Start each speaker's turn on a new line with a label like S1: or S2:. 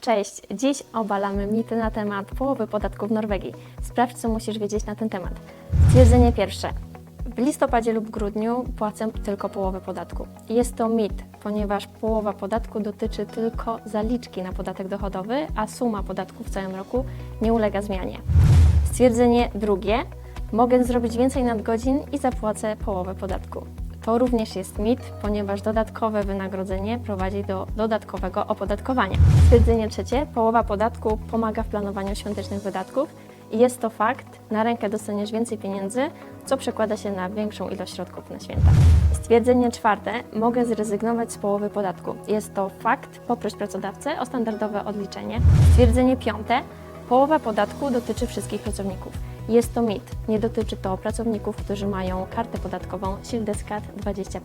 S1: Cześć! Dziś obalamy mity na temat połowy podatku w Norwegii. Sprawdź, co musisz wiedzieć na ten temat. Stwierdzenie pierwsze. W listopadzie lub grudniu płacę tylko połowę podatku. Jest to mit, ponieważ połowa podatku dotyczy tylko zaliczki na podatek dochodowy, a suma podatku w całym roku nie ulega zmianie. Stwierdzenie drugie. Mogę zrobić więcej nadgodzin i zapłacę połowę podatku. To również jest mit, ponieważ dodatkowe wynagrodzenie prowadzi do dodatkowego opodatkowania. Stwierdzenie trzecie. Połowa podatku pomaga w planowaniu świątecznych wydatków i jest to fakt. Na rękę dostaniesz więcej pieniędzy, co przekłada się na większą ilość środków na święta. Stwierdzenie czwarte. Mogę zrezygnować z połowy podatku. Jest to fakt. Poproś pracodawcę o standardowe odliczenie. Stwierdzenie piąte. Połowa podatku dotyczy wszystkich pracowników. Jest to mit. Nie dotyczy to pracowników, którzy mają kartę podatkową Shieldescat 25%.